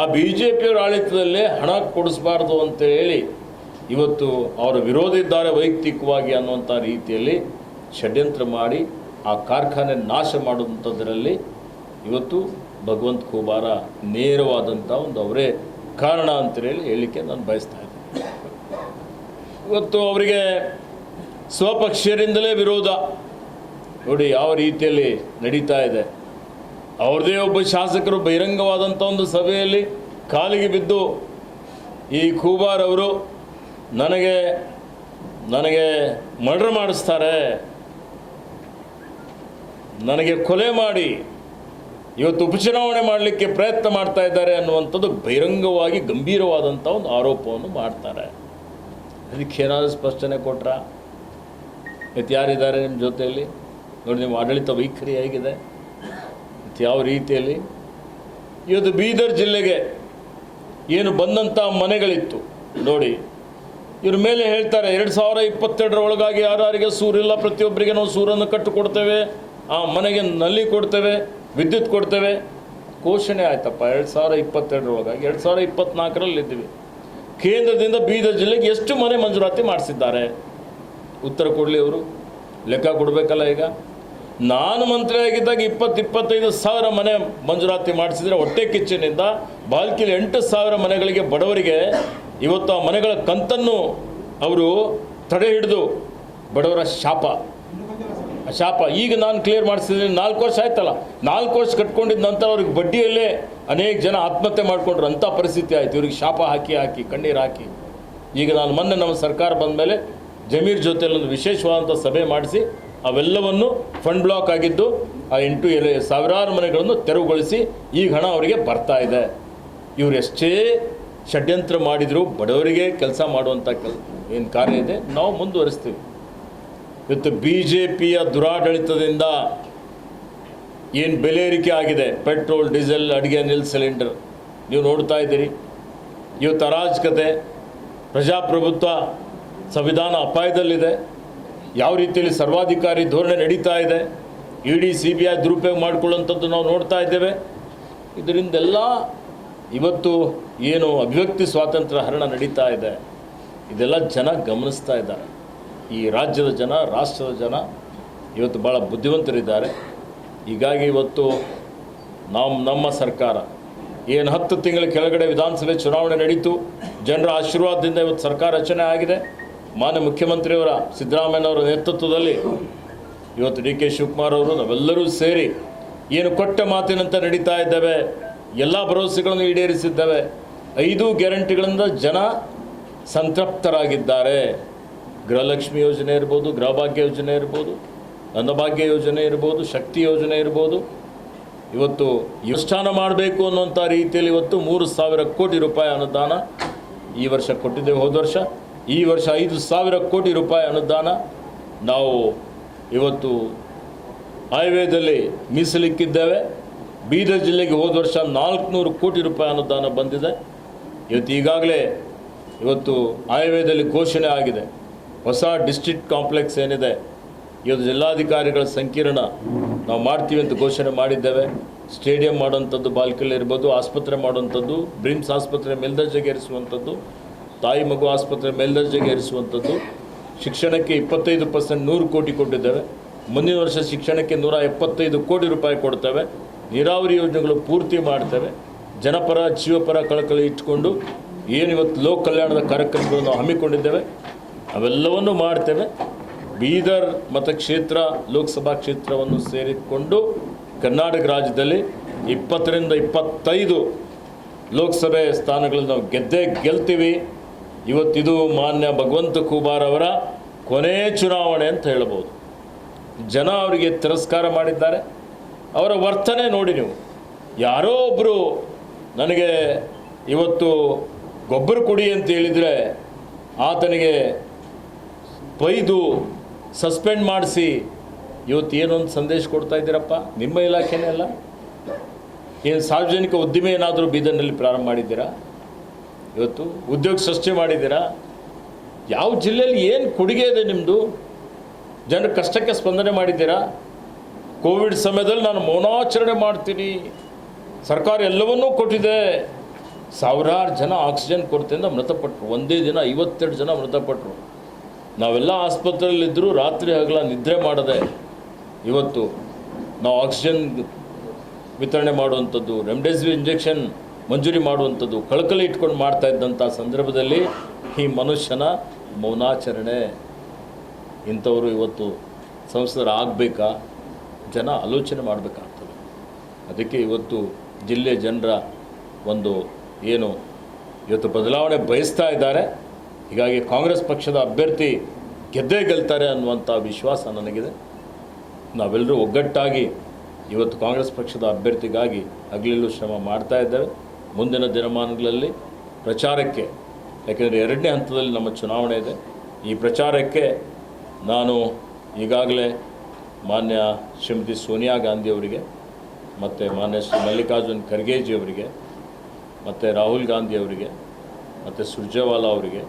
ಆ ಬಿ ಜೆ ಪಿಯವರ ಆಡಳಿತದಲ್ಲೇ ಹಣ ಕೊಡಿಸಬಾರ್ದು ಅಂತ ಹೇಳಿ ಇವತ್ತು ಅವರ ವಿರೋಧ ಇದ್ದಾರೆ ವೈಯಕ್ತಿಕವಾಗಿ ಅನ್ನುವಂಥ ರೀತಿಯಲ್ಲಿ ಷಡ್ಯಂತ್ರ ಮಾಡಿ ಆ ಕಾರ್ಖಾನೆ ನಾಶ ಮಾಡುವಂಥದ್ರಲ್ಲಿ ಇವತ್ತು ಭಗವಂತ ಖೂಬಾರ ನೇರವಾದಂಥ ಒಂದು ಅವರೇ ಕಾರಣ ಅಂತೇಳಿ ಹೇಳಲಿಕ್ಕೆ ನಾನು ಬಯಸ್ತಾ ಇದ್ದೀನಿ. ಇವತ್ತು ಅವರಿಗೆ ಸ್ವಪಕ್ಷೀಯರಿಂದಲೇ ವಿರೋಧ. ನೋಡಿ, ಯಾವ ರೀತಿಯಲ್ಲಿ ನಡೀತಾ ಇದೆ. ಅವ್ರದೇ ಒಬ್ಬ ಶಾಸಕರು ಬಹಿರಂಗವಾದಂಥ ಒಂದು ಸಭೆಯಲ್ಲಿ ಕಾಲಿಗೆ ಬಿದ್ದು ಈ ಖೂಬಾರ್ ಅವರು ನನಗೆ ನನಗೆ ಮರ್ಡರ್ ಮಾಡಿಸ್ತಾರೆ. ನನಗೆ ಕೊಲೆ ಮಾಡಿ, ಇವತ್ತು ಉಪಚುನಾವಣೆ ಮಾಡಲಿಕ್ಕೆ ಪ್ರಯತ್ನ ಮಾಡ್ತಾ ಇದ್ದಾರೆ ಅನ್ನುವಂಥದ್ದು ಬಹಿರಂಗವಾಗಿ ಗಂಭೀರವಾದಂಥ ಒಂದು ಆರೋಪವನ್ನು ಮಾಡ್ತಾರೆ. ಅದಕ್ಕೆ ಏನಾದರೂ ಸ್ಪಷ್ಟನೆ ಕೊಟ್ರಾ? ಇವತ್ತು ಯಾರಿದ್ದಾರೆ ನಿಮ್ಮ ಜೊತೆಯಲ್ಲಿ? ನೋಡಿ ನಿಮ್ಮ ಆಡಳಿತ ವೈಖರಿ ಹೇಗಿದೆ. ಮತ್ತು ಯಾವ ರೀತಿಯಲ್ಲಿ? ಇವತ್ತು ಬೀದರ್ ಜಿಲ್ಲೆಗೆ ಏನು ಬಂದಂಥ ಮನೆಗಳಿತ್ತು. ನೋಡಿ, ಇವ್ರ ಮೇಲೆ ಹೇಳ್ತಾರೆ, ಎರಡು ಸಾವಿರ ಇಪ್ಪತ್ತೆರಡರ ಒಳಗಾಗಿ ಯಾರ್ಯಾರಿಗೆ ಸೂರಿಲ್ಲ, ಪ್ರತಿಯೊಬ್ಬರಿಗೆ ನಾವು ಸೂರನ್ನು ಕಟ್ಟು ಕೊಡ್ತೇವೆ ಆ ಮನೆಗೆ ನಲ್ಲಿ ಕೊಡ್ತೇವೆ, ವಿದ್ಯುತ್ ಕೊಡ್ತೇವೆ. ಘೋಷಣೆ ಆಯ್ತಪ್ಪ, ಎರಡು ಸಾವಿರ ಇಪ್ಪತ್ತೆರಡರ ಒಳಗಾಗಿ, ಎರಡು ಸಾವಿರ ಇಪ್ಪತ್ತ್ನಾಲ್ಕರಲ್ಲಿ ಇದ್ದೀವಿ ಕೇಂದ್ರದಿಂದ ಬೀದರ್ ಜಿಲ್ಲೆಗೆ ಎಷ್ಟು ಮನೆ ಮಂಜೂರಾತಿ ಮಾಡಿಸಿದ್ದಾರೆ? ಉತ್ತರ ಕೊಡಲಿ ಅವರು. ಲೆಕ್ಕ ಕೊಡಬೇಕಲ್ಲ ಈಗ. ನಾನು ಮಂತ್ರಿ ಆಗಿದ್ದಾಗ ಇಪ್ಪತ್ತು ಇಪ್ಪತ್ತೈದು ಸಾವಿರ ಮನೆ ಮಂಜೂರಾತಿ ಮಾಡಿಸಿದರೆ ಹೊಟ್ಟೆ ಕಿಚ್ಚನಿಂದ ಬಾಲ್ಕಿಲಿ ಎಂಟು ಸಾವಿರ ಮನೆಗಳಿಗೆ ಬಡವರಿಗೆ ಇವತ್ತು ಆ ಮನೆಗಳ ಕಂತನ್ನು ಅವರು ತಡೆ ಹಿಡಿದು ಬಡವರ ಶಾಪ. ಶಾಪ. ಈಗ ನಾನು ಕ್ಲಿಯರ್ ಮಾಡಿಸಿದ್ರೆ ನಾಲ್ಕು ವರ್ಷ ಆಯ್ತಲ್ಲ. ನಾಲ್ಕು ವರ್ಷ ಕಟ್ಕೊಂಡಿದ್ದ ನಂತರ ಅವ್ರಿಗೆ ಬಡ್ಡಿಯಲ್ಲೇ ಅನೇಕ ಜನ ಆತ್ಮಹತ್ಯೆ ಮಾಡಿಕೊಂಡ್ರು. ಅಂಥ ಪರಿಸ್ಥಿತಿ ಆಯಿತು. ಇವ್ರಿಗೆ ಶಾಪ ಹಾಕಿ ಹಾಕಿ, ಕಣ್ಣೀರು ಹಾಕಿ. ಈಗ ನಾನು ಮೊನ್ನೆ ನಮ್ಮ ಸರ್ಕಾರ ಬಂದ ಮೇಲೆ ಜಮೀರ್ ಜೊತೆಯಲ್ಲಿ ಒಂದು ವಿಶೇಷವಾದಂಥ ಸಭೆ ಮಾಡಿಸಿ ಅವೆಲ್ಲವನ್ನು ಫಂಡ್ ಬ್ಲಾಕ್ ಆಗಿದ್ದು ಆ ಎಂಟು ಎಲೆ ಸಾವಿರಾರು ಮನೆಗಳನ್ನು ತೆರವುಗೊಳಿಸಿ ಈಗ ಹಣ ಅವರಿಗೆ ಬರ್ತಾ ಇದೆ. ಇವರು ಎಷ್ಟೇ ಷಡ್ಯಂತ್ರ ಮಾಡಿದರೂ ಬಡವರಿಗೆ ಕೆಲಸ ಮಾಡುವಂಥ ಕೆಲ, ಏನು ಕಾರ್ಯ ಇದೆ? ನಾವು ಮುಂದುವರಿಸ್ತೀವಿ. ಇವತ್ತು ಬಿ ಜೆ ಪಿಯ ದುರಾಡಳಿತದಿಂದ ಏನು ಬೆಲೆ ಏರಿಕೆ ಆಗಿದೆ? ಪೆಟ್ರೋಲ್, ಡೀಸೆಲ್, ಅಡುಗೆ ಅನಿಲ್ ಸಿಲಿಂಡರ್. ನೀವು ನೋಡ್ತಾ ಇದ್ದೀರಿ. ಇವತ್ತು ಅರಾಜಕತೆ, ಪ್ರಜಾಪ್ರಭುತ್ವ ಸಂವಿಧಾನ ಅಪಾಯದಲ್ಲಿದೆ. ಯಾವ ರೀತಿಯಲ್ಲಿ ಸರ್ವಾಧಿಕಾರಿ ಧೋರಣೆ ನಡೀತಾ ಇದೆ E D C B I ದುರುಪಯೋಗ ಮಾಡಿಕೊಳ್ಳುವಂಥದ್ದು ನಾವು ನೋಡ್ತಾ ಇದ್ದೇವೆ. ಇದರಿಂದೆಲ್ಲ ಇವತ್ತು ಏನು ಅಭಿವ್ಯಕ್ತಿ ಸ್ವಾತಂತ್ರ್ಯ ಹರಣ ನಡೀತಾ ಇದೆ. ಇದೆಲ್ಲ ಜನ ಗಮನಿಸ್ತಾ ಇದ್ದಾರೆ. ಈ ರಾಜ್ಯದ ಜನ, ರಾಷ್ಟ್ರದ ಜನ ಇವತ್ತು ಭಾಳ ಬುದ್ಧಿವಂತರಿದ್ದಾರೆ. ಹೀಗಾಗಿ ಇವತ್ತು ನಮ್ಮ ನಮ್ಮ ಸರ್ಕಾರ ಏನು ಹತ್ತು ತಿಂಗಳ ಕೆಳಗಡೆ ವಿಧಾನಸಭೆ ಚುನಾವಣೆ ನಡೀತು, ಜನರ ಆಶೀರ್ವಾದದಿಂದ ಇವತ್ತು ಸರ್ಕಾರ ರಚನೆ ಆಗಿದೆ. ಮಾನ್ಯ ಮುಖ್ಯಮಂತ್ರಿಯವರ ಸಿದ್ದರಾಮಯ್ಯನವರ ನೇತೃತ್ವದಲ್ಲಿ ಇವತ್ತು ಡಿ ಕೆ ಶಿವಕುಮಾರ್ ಅವರು ನಾವೆಲ್ಲರೂ ಸೇರಿ ಏನು ಕೊಟ್ಟ ಮಾತಿನಂತೆ ನಡೀತಾ ಇದ್ದೇವೆ, ಎಲ್ಲ ಭರವಸೆಗಳನ್ನು ಈಡೇರಿಸಿದ್ದೇವೆ, ಐದು ಗ್ಯಾರಂಟಿಗಳಿಂದ ಜನ ಸಂತೃಪ್ತರಾಗಿದ್ದಾರೆ. ಗೃಹಲಕ್ಷ್ಮಿ ಯೋಜನೆ ಇರ್ಬೋದು ಗೃಹಭಾಗ್ಯ ಯೋಜನೆ ಇರ್ಬೋದು ಅನ್ನಭಾಗ್ಯ ಯೋಜನೆ ಇರ್ಬೋದು, ಶಕ್ತಿ ಯೋಜನೆ ಇರ್ಬೋದು. ಇವತ್ತು ಅನುಷ್ಠಾನ ಮಾಡಬೇಕು ಅನ್ನುವಂಥ ರೀತಿಯಲ್ಲಿ ಇವತ್ತು ಮೂರು ಸಾವಿರ ಕೋಟಿ ರೂಪಾಯಿ ಅನುದಾನ ಈ ವರ್ಷ ಕೊಟ್ಟಿದ್ದೇವೆ ಹೋದ ವರ್ಷ. ಈ ವರ್ಷ ಐದು ಸಾವಿರ ಕೋಟಿ ರೂಪಾಯಿ ಅನುದಾನ ನಾವು ಇವತ್ತು ಹೈವೇದಲ್ಲಿ ಮೀಸಲಿಕ್ಕಿದ್ದೇವೆ. ಬೀದರ್ ಜಿಲ್ಲೆಗೆ ಹೋದ ವರ್ಷ ನಾಲ್ಕುನೂರು ಕೋಟಿ ರೂಪಾಯಿ ಅನುದಾನ ಬಂದಿದೆ. ಇವತ್ತು ಈಗಾಗಲೇ ಇವತ್ತು ಆಯವ್ಯದಲ್ಲಿ ಘೋಷಣೆ ಆಗಿದೆ. ಹೊಸ ಡಿಸ್ಟ್ರಿಕ್ಟ್ ಕಾಂಪ್ಲೆಕ್ಸ್ ಏನಿದೆ, ಇವತ್ತು ಜಿಲ್ಲಾಧಿಕಾರಿಗಳ ಸಂಕೀರ್ಣ ನಾವು ಮಾಡ್ತೀವಿ ಅಂತ ಘೋಷಣೆ ಮಾಡಿದ್ದೇವೆ. ಸ್ಟೇಡಿಯಂ ಮಾಡುವಂಥದ್ದು ಬಾಲ್ಕಲ್ಲಿ ಇರ್ಬೋದು, ಆಸ್ಪತ್ರೆ ಮಾಡುವಂಥದ್ದು, ಬ್ರಿಮ್ಸ್ ಆಸ್ಪತ್ರೆ ಮೇಲ್ದರ್ಜೆಗೇರಿಸುವಂಥದ್ದು. ತಾಯಿ ಮಗು ಆಸ್ಪತ್ರೆ ಮೇಲ್ದರ್ಜೆಗೆ ಏರಿಸುವಂಥದ್ದು. ಶಿಕ್ಷಣಕ್ಕೆ ಇಪ್ಪತ್ತೈದು ಪರ್ಸೆಂಟ್ ನೂರು ಕೋಟಿ ಕೊಟ್ಟಿದ್ದೇವೆ. ಮುಂದಿನ ವರ್ಷ ಶಿಕ್ಷಣಕ್ಕೆ ನೂರ ಎಪ್ಪತ್ತೈದು ಕೋಟಿ ರೂಪಾಯಿ ಕೊಡ್ತೇವೆ. ನೀರಾವರಿ ಯೋಜನೆಗಳು ಪೂರ್ತಿ ಮಾಡ್ತೇವೆ. ಜನಪರ, ಜೀವಪರ ಕಳಕಳಿ ಇಟ್ಕೊಂಡು ಏನು ಇವತ್ತು ಲೋಕ ಕಲ್ಯಾಣದ ಕಾರ್ಯಕ್ರಮಗಳನ್ನು ಹಮ್ಮಿಕೊಂಡಿದ್ದೇವೆ. ಅವೆಲ್ಲವನ್ನು ಮಾಡ್ತೇವೆ. ಬೀದರ್ ಮತಕ್ಷೇತ್ರ, ಲೋಕಸಭಾ ಕ್ಷೇತ್ರವನ್ನು ಸೇರಿಕೊಂಡು ಕರ್ನಾಟಕ ರಾಜ್ಯದಲ್ಲಿ ಇಪ್ಪತ್ತರಿಂದ ಇಪ್ಪತ್ತೈದು ಲೋಕಸಭೆ ಸ್ಥಾನಗಳನ್ನು ನಾವು ಗೆದ್ದೇ ಗೆಲ್ತೀವಿ. ಇವತ್ತಿದು ಮಾನ್ಯ ಭಗವಂತ ಖೂಬಾರ್ ಅವರ ಕೊನೆ ಚುನಾವಣೆ ಅಂತ ಹೇಳ್ಬೋದು ಜನ ಅವರಿಗೆ ತಿರಸ್ಕಾರ ಮಾಡಿದ್ದಾರೆ. ಅವರ ವರ್ತನೆ ನೋಡಿ ನೀವು. ಯಾರೋ ಒಬ್ಬರು ನನಗೆ ಇವತ್ತು ಗೊಬ್ಬರ ಕೊಡಿ ಅಂತ ಹೇಳಿದರೆ ಆತನಿಗೆ ಬೈದು ಸಸ್ಪೆಂಡ್ ಮಾಡಿಸಿ ಇವತ್ತು ಏನೊಂದು ಸಂದೇಶ ಕೊಡ್ತಾ ಇದ್ದೀರಪ್ಪ? ನಿಮ್ಮ ಇಲಾಖೆನೇ ಅಲ್ಲ? ಏನು ಸಾರ್ವಜನಿಕ ಉದ್ದಿಮೆ ಏನಾದರೂ ಬೀದರ್ನಲ್ಲಿ ಪ್ರಾರಂಭ ಮಾಡಿದ್ದೀರಾ? ಇವತ್ತು ಉದ್ಯೋಗ ಸೃಷ್ಟಿ ಮಾಡಿದ್ದೀರಾ? ಯಾವ ಜಿಲ್ಲೆಯಲ್ಲಿ ಏನು ಕೊಡುಗೆ ಇದೆ ನಿಮ್ಮದು ಜನರ ಕಷ್ಟಕ್ಕೆ ಸ್ಪಂದನೆ ಮಾಡಿದ್ದೀರಾ? ಕೋವಿಡ್ ಸಮಯದಲ್ಲಿ ನಾನು ಮೌನಾಚರಣೆ ಮಾಡ್ತೀನಿ. ಸರ್ಕಾರ ಎಲ್ಲವನ್ನೂ ಕೊಟ್ಟಿದೆ. ಸಾವಿರಾರು ಜನ ಆಕ್ಸಿಜನ್ ಕೊರತೆಯಿಂದ ಮೃತಪಟ್ಟರು ಒಂದೇ ದಿನ ಐವತ್ತೆರಡು ಜನ ಮೃತಪಟ್ಟರು ನಾವೆಲ್ಲ ಆಸ್ಪತ್ರೆಯಲ್ಲಿದ್ದರೂ ರಾತ್ರಿ ಹಗಲ ನಿದ್ರೆ ಮಾಡದೆ ಇವತ್ತು ನಾವು ಆಕ್ಸಿಜನ್ ವಿತರಣೆ ಮಾಡುವಂಥದ್ದು, ರೆಮ್ಡೆಸಿವಿರ್ ಇಂಜೆಕ್ಷನ್ ಮಂಜೂರಿ ಮಾಡುವಂಥದ್ದು ಕಳಕಳಿ ಇಟ್ಕೊಂಡು ಮಾಡ್ತಾ ಇದ್ದಂಥ ಸಂದರ್ಭದಲ್ಲಿ ಈ ಮನುಷ್ಯನ ಮೌನಾಚರಣೆ. ಇಂಥವರು ಇವತ್ತು ಸಂಸದರಾಗಬೇಕಾ? ಜನ ಆಲೋಚನೆ ಮಾಡಬೇಕಾಗ್ತದೆ. ಅದಕ್ಕೆ ಇವತ್ತು ಜಿಲ್ಲೆ ಜನರ ಒಂದು ಏನು ಇವತ್ತು ಬದಲಾವಣೆ ಬಯಸ್ತಾ ಇದ್ದಾರೆ. ಹೀಗಾಗಿ ಕಾಂಗ್ರೆಸ್ ಪಕ್ಷದ ಅಭ್ಯರ್ಥಿ ಗೆದ್ದೇ ಗೆಲ್ತಾರೆ ಅನ್ನುವಂಥ ವಿಶ್ವಾಸ ನನಗಿದೆ. ನಾವೆಲ್ಲರೂ ಒಗ್ಗಟ್ಟಾಗಿ ಇವತ್ತು ಕಾಂಗ್ರೆಸ್ ಪಕ್ಷದ ಅಭ್ಯರ್ಥಿಗಾಗಿ ಹಗಲಿಲ್ಲೂ ಶ್ರಮ ಮಾಡ್ತಾ ಇದ್ದೇವೆ. ಮುಂದಿನ ದಿನಮಾನಗಳಲ್ಲಿ ಪ್ರಚಾರಕ್ಕೆ, ಯಾಕೆಂದರೆ ಎರಡನೇ ಹಂತದಲ್ಲಿ ನಮ್ಮ ಚುನಾವಣೆ ಇದೆ. ಈ ಪ್ರಚಾರಕ್ಕೆ ನಾನು ಈಗಾಗಲೇ ಮಾನ್ಯ ಶ್ರೀಮತಿ ಸೋನಿಯಾ ಗಾಂಧಿ ಅವರಿಗೆ, ಮತ್ತು ಮಾನ್ಯ ಶ್ರೀ ಮಲ್ಲಿಕಾರ್ಜುನ್ ಖರ್ಗೆಜಿ ಅವರಿಗೆ, ಮತ್ತು ರಾಹುಲ್ ಗಾಂಧಿ ಅವರಿಗೆ, ಮತ್ತು ಸುರ್ಜೇವಾಲಾ ಅವರಿಗೆ,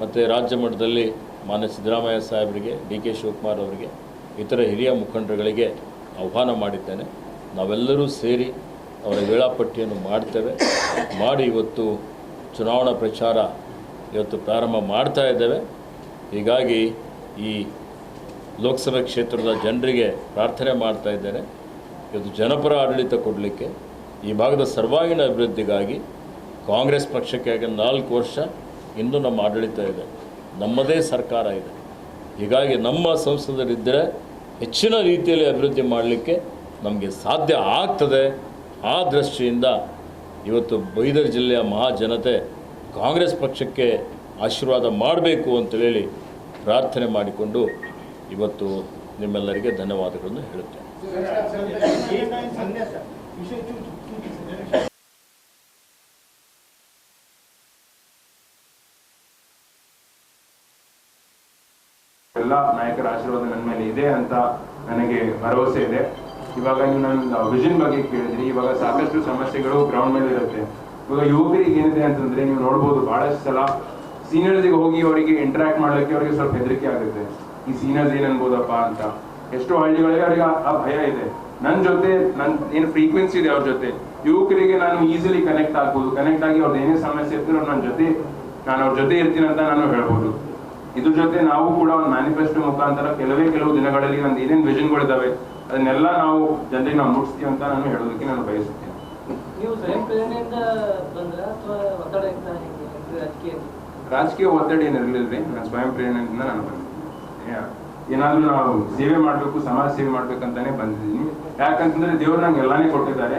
ಮತ್ತು ರಾಜ್ಯ ಮಟ್ಟದಲ್ಲಿ ಮಾನ್ಯ ಸಿದ್ದರಾಮಯ್ಯ ಸಾಹೇಬರಿಗೆ ಡಿ ಕೆ ಶಿವಕುಮಾರ್ ಅವರಿಗೆ, ಇತರ ಹಿರಿಯ ಮುಖಂಡರುಗಳಿಗೆ ಆಹ್ವಾನ ಮಾಡಿದ್ದೇನೆ. ನಾವೆಲ್ಲರೂ ಸೇರಿ ಅವರ ವೇಳಾಪಟ್ಟಿಯನ್ನು ಮಾಡ್ತೇವೆ. ಮಾಡಿ ಇವತ್ತು ಚುನಾವಣಾ ಪ್ರಚಾರ ಇವತ್ತು ಪ್ರಾರಂಭ ಮಾಡ್ತಾ ಇದ್ದೇವೆ. ಹೀಗಾಗಿ ಈ ಲೋಕಸಭೆ ಕ್ಷೇತ್ರದ ಜನರಿಗೆ ಪ್ರಾರ್ಥನೆ ಮಾಡ್ತಾ ಇದ್ದೇನೆ. ಇವತ್ತು ಜನಪರ ಆಡಳಿತ ಕೊಡಲಿಕ್ಕೆ ಈ ಭಾಗದ ಸರ್ವಾಂಗೀಣ ಅಭಿವೃದ್ಧಿಗಾಗಿ ಕಾಂಗ್ರೆಸ್ ಪಕ್ಷಕ್ಕೆ ನಾಲ್ಕು ವರ್ಷ ಇಂದು ನಮ್ಮ ಆಡಳಿತ ಇದೆ. ನಮ್ಮದೇ ಸರ್ಕಾರ ಇದೆ. ಹೀಗಾಗಿ ನಮ್ಮ ಸಂಸದರಿದ್ದರೆ ಹೆಚ್ಚಿನ ರೀತಿಯಲ್ಲಿ ಅಭಿವೃದ್ಧಿ ಮಾಡಲಿಕ್ಕೆ ನಮಗೆ ಸಾಧ್ಯ ಆಗ್ತದೆ. ಆ ದೃಷ್ಟಿಯಿಂದ ಇವತ್ತು ಬೈದರ್ ಜಿಲ್ಲೆಯ ಮಹಾಜನತೆ ಕಾಂಗ್ರೆಸ್ ಪಕ್ಷಕ್ಕೆ ಆಶೀರ್ವಾದ ಮಾಡಬೇಕು ಅಂತೇಳಿ ಪ್ರಾರ್ಥನೆ ಮಾಡಿಕೊಂಡು ಇವತ್ತು ನಿಮ್ಮೆಲ್ಲರಿಗೆ ಧನ್ಯವಾದಗಳನ್ನು ಹೇಳುತ್ತೇನೆ. ಎಲ್ಲ ನಾಯಕರ ಆಶೀರ್ವಾದ ನನ್ನ ಮೇಲೆ ಇದೆ ಅಂತ ನನಗೆ ಭರವಸೆ ಇದೆ. ಇವಾಗ ನೀವು ನನ್ನ ವಿಷನ್ ಬಗ್ಗೆ ಕೇಳಿದ್ರಿ, ಇವಾಗ ಸಾಕಷ್ಟು ಸಮಸ್ಯೆಗಳು ಗ್ರೌಂಡ್ ಮೇಲೆ ಇರುತ್ತೆ. ಇವಾಗ ಯುವಕರಿಗೆ ಏನಿದೆ ಅಂತಂದ್ರೆ ನೀವು ನೋಡ್ಬೋದು, ಬಹಳಷ್ಟು ಸಲ ಸೀನಿಯರ್ಸಿಗೆ ಹೋಗಿ ಅವರಿಗೆ ಇಂಟರಾಕ್ಟ್ ಮಾಡ್ಲಿಕ್ಕೆ ಅವರಿಗೆ ಸ್ವಲ್ಪ ಹೆದರಿಕೆ ಆಗುತ್ತೆ. ಈ ಸೀನಿಯರ್ಸ್ ಏನ್ ಅನ್ಬೋದಪ್ಪ ಅಂತ. ಎಷ್ಟೋ ಹಳ್ಳಿಗಳಿಗೆ ಅವರಿಗೆ ಆ- ಭಯ ಇದೆ. ನನ್ನ ಜೊತೆ ನನ್ನ ಏನು ಫ್ರೀಕ್ವೆನ್ಸಿ ಇದೆ ಅವ್ರ ಜೊತೆ. ಯುವಕರಿಗೆ ನಾನು ಈಸಿಲಿ ಕನೆಕ್ಟ್ ಆಗ್ಬೋದು. ಕನೆಕ್ಟ್ ಆಗಿ ಅವ್ರದ್ದು ಏನೇ ಸಮಸ್ಯೆ ಇರ್ತೀರೋ ನನ್ನ ಜೊತೆ, ನಾನು ಅವ್ರ ಜೊತೆ ಇರ್ತೀನಿ ಅಂತ ನಾನು ಹೇಳ್ಬೋದು. ಇದ್ರ ಜೊತೆ ನಾವು ಕೂಡ ಒಂದು ಮ್ಯಾನಿಫೆಸ್ಟೋ ಮುಖಾಂತರ ಕೆಲವೇ ಕೆಲವು ದಿನಗಳಲ್ಲಿ ನಂದು ಏನೇನು ವಿಷನ್ಗಳಿದಾವೆ ಅದನ್ನೆಲ್ಲ ನಾವು ಜನರಿಗೆ ನಾವು ಮುಟ್ಟಿಸ್ತೀವಿ ಅಂತ ನಾನು ಹೇಳೋದಕ್ಕೆ ನಾನು ಬಯಸುತ್ತೇನೆ. ನೀವು ಸ್ವಯಂ ಪ್ರೇರಣೆಯಿಂದ ಬಂದ್ರ ಅಥವಾ ಒತ್ತಡದಿಂದ ಹೇಗೆ? ಅಂದ್ರೆ ರಾಜಕೀಯ ರಾಜಕೀಯ ಒತ್ತಡ ಏನಿರಲಿಲ್ಲ ನಾನು ಸ್ವಯಂ ಪ್ರೇರಣೆಯಿಂದ ನಾನು ಬಂದಿದ್ದೀನಿ ಏನಾದ್ರೂ ನಾವು ಸೇವೆ ಮಾಡಬೇಕು ಸಮಾಜ ಸೇವೆ ಮಾಡ್ಬೇಕಂತಾನೆ ಬಂದಿದ್ದೀನಿ. ಯಾಕಂತಂದ್ರೆ ದೇವ್ರು ನಂಗೆ ಎಲ್ಲಾನೇ ಕೊಟ್ಟಿದ್ದಾರೆ.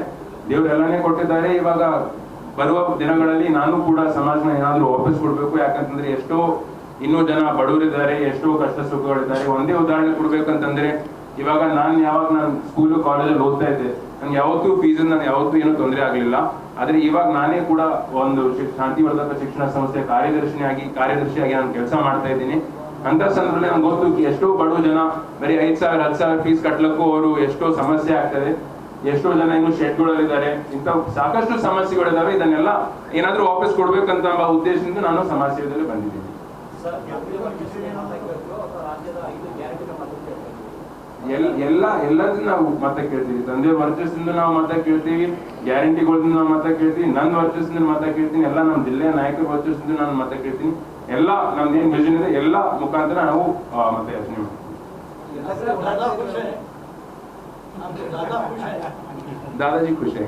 ದೇವ್ರು ಎಲ್ಲಾನೇ ಕೊಟ್ಟಿದ್ದಾರೆ ಇವಾಗ ಬರುವ ದಿನಗಳಲ್ಲಿ ನಾನು ಕೂಡ ಸಮಾಜನ ಏನಾದ್ರೂ ವಾಪಸ್ ಕೊಡ್ಬೇಕು. ಯಾಕಂತಂದ್ರೆ ಎಷ್ಟೋ ಇನ್ನೂ ಜನ ಬಡವರಿದ್ದಾರೆ ಎಷ್ಟೋ ಕಷ್ಟ ಸುಖಗಳಿದ್ದಾರೆ. ಒಂದೇ ಉದಾಹರಣೆ ಕೊಡ್ಬೇಕಂತಂದ್ರೆ ಇವಾಗ ನಾನು ಯಾವಾಗ ನಾನು ಸ್ಕೂಲು ಕಾಲೇಜಲ್ಲಿ ಓದ್ತಾ ಇದ್ದೆ, ನಂಗೆ ಯಾವತ್ತೂ ಫೀಸ್ ನಾನು ಯಾವತ್ತೂ ಏನೂ ತೊಂದರೆ ಆಗಲಿಲ್ಲ. ಆದ್ರೆ ಇವಾಗ ನಾನೇ ಕೂಡ ಒಂದು ಶಾಂತಿವರ್ಧಕ ಶಿಕ್ಷಣ ಸಂಸ್ಥೆ ಕಾರ್ಯದರ್ಶಿಯಾಗಿ ಕಾರ್ಯದರ್ಶಿಯಾಗಿ ನಾನು ಕೆಲಸ ಮಾಡ್ತಾ ಇದ್ದೀನಿ. ಅಂತ ಸಂದರ್ಭದಲ್ಲಿ ನಂಗೆ ಗೊತ್ತು ಎಷ್ಟೋ ಬಡವ ಜನ, ಬರೀ ಐದ್ ಸಾವಿರ ಹತ್ತು ಸಾವಿರ ಫೀಸ್ ಕಟ್ಲಕ್ಕೂ ಅವರು ಎಷ್ಟೋ ಸಮಸ್ಯೆ ಆಗ್ತದೆ. ಎಷ್ಟೋ ಜನ ಇನ್ನು ಶೆಡ್ಗಳಲ್ಲಿದ್ದಾರೆ ಇಂಥ ಸಾಕಷ್ಟು ಸಮಸ್ಯೆಗಳಿದಾವೆ. ಇದನ್ನೆಲ್ಲ ಏನಾದ್ರೂ ವಾಪಸ್ ಕೊಡ್ಬೇಕಂತ ಉದ್ದೇಶದಿಂದ ನಾನು ಸಮಾಜ ಸೇವೆಯಲ್ಲಿ ಬಂದಿದ್ದೀನಿ ಎಲ್ ಎಲ್ಲ ಎಲ್ಲದನ್ನ ನಾವು ಮತ ಕೇಳ್ತೀವಿ ತಂದೆ ವರ್ಚಸ್ಸಿಂದ ನಾವು ಮತ ಕೇಳ್ತೀವಿ ಗ್ಯಾರಂಟಿಗಳಿಂದ ನಾವು ಮತ ಕೇಳ್ತೀವಿ ನನ್ನ ವರ್ಚಸ್ಸಿಂದ ಮತ ಕೇಳ್ತೀನಿ ಎಲ್ಲ ನಮ್ಮ ಜಿಲ್ಲೆಯ ನಾಯಕರ ವರ್ಚಸ್ಸಿಂದ ನಾನು ಮತ ಕೇಳ್ತೀನಿ ಎಲ್ಲ ನಮ್ದು ಏನ್ ವಿಷನ್ ಇದೆ ಎಲ್ಲ ಮುಖಾಂತರ ನಾವು ಮತ ಯೋಚನೆ ಮಾಡ್ತೀವಿ ದಾದಾಜಿ ಖುಷಿ